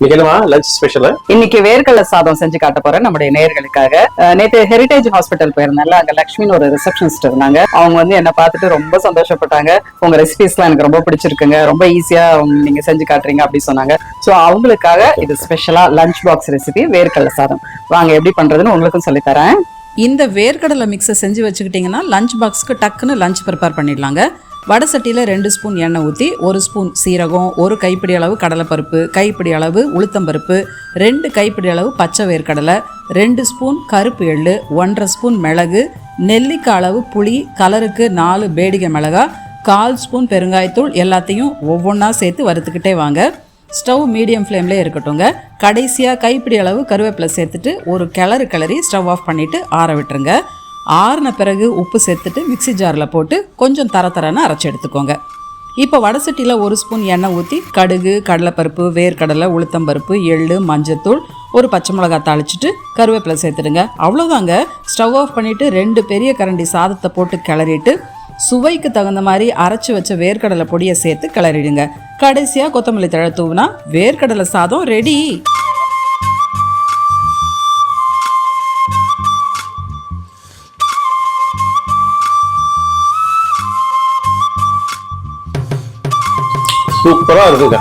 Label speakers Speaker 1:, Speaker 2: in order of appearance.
Speaker 1: இன்னைக்கு என்னமா lunch special
Speaker 2: இன்னைக்கு வேர்க்கடலை சாதம் செஞ்சு காட்ட போறேன் நம்முடைய நேயர்களுக்காக அஹ் நேத்து ஹெரிடேஜ் ஹாஸ்பிட்டல் போயிருந்தேன்ல அங்க லக்ஷ்மின்னு ஒரு ரிசப்ஷனிஸ்ட் இருந்தாங்க. அவங்க வந்து என்ன பார்த்துட்டு ரொம்ப சந்தோஷப்பட்டாங்க. உங்க ரெசிபிஸ்லாம் எனக்கு ரொம்ப பிடிச்சிருக்குங்க. ரொம்ப ஈஸியா நீங்க செஞ்சு காட்டுறீங்க அப்படி சொன்னாங்க. சோ அவங்களுக்காக இது ஸ்பெஷலா லஞ்ச் பாக்ஸ் ரெசிபி வேர்க்கடலை சாதம். வாங்க எப்படி பண்றதுன்னு உங்களுக்கும் சொல்லித் தரேன்.
Speaker 3: இந்த வேர்க்கடலை மிக்ஸை செஞ்சு வச்சுக்கிட்டிங்கன்னா லஞ்ச் பாக்ஸ்க்கு டக்குன்னு லஞ்ச் ப்ரிப்பேர் பண்ணிடலாங்க. வடை சட்டியில் ரெண்டு ஸ்பூன் எண்ணெய் ஊற்றி ஒரு ஸ்பூன் சீரகம் ஒரு கைப்பிடி அளவு கடலைப்பருப்பு கைப்பிடி அளவு உளுத்தம்பருப்பு ரெண்டு கைப்பிடி அளவு பச்சை வேர்க்கடலை ரெண்டு ஸ்பூன் கருப்பு எள்ளு ஒன்றரை ஸ்பூன் மிளகு நெல்லிக்காய் அளவு புளி கலருக்கு நாலு பேடிகை மிளகா கால் ஸ்பூன் பெருங்காயத்தூள் எல்லாத்தையும் ஒவ்வொன்றா சேர்த்து வறுத்துக்கிட்டே வாங்க. ஸ்டவ் மீடியம் ஃப்ளேம்லேயே இருக்கட்டுங்க கடைசியாக கைப்பிடி அளவு கருவேப்பிலை சேர்த்துட்டு ஒரு கிளறு கிளறி ஸ்டவ் ஆஃப் பண்ணிவிட்டு ஆற விட்டுருங்க. ஆறின பிறகு உப்பு சேர்த்துட்டு மிக்ஸி ஜாரில் போட்டு கொஞ்சம் தர தரன்னு அரைச்சி எடுத்துக்கோங்க. இப்போ வடசட்டியில் ஒரு ஸ்பூன் எண்ணெய் ஊற்றி கடுகு கடலைப்பருப்பு வேர்க்கடலை உளுத்தம்பருப்பு எள்ளு மஞ்சத்தூள் ஒரு பச்சை மிளகாய் தாளிச்சிட்டு கருவேப்பிலை சேர்த்துடுங்க. அவ்வளோதாங்க ஸ்டவ் ஆஃப் பண்ணிவிட்டு ரெண்டு பெரிய கரண்டி சாதத்தை போட்டு கிளறிட்டு சுவைக்கு தகுந்த மாதிரி அரைச்சி வச்ச வேர்க்கடலை பொடியை சேர்த்து கிளறிடுங்க. கடைசியாக கொத்தமல்லி தழை தூவினா வேர்க்கடலை சாதம் ரெடி
Speaker 1: சூப்பரா இருக்குங்க.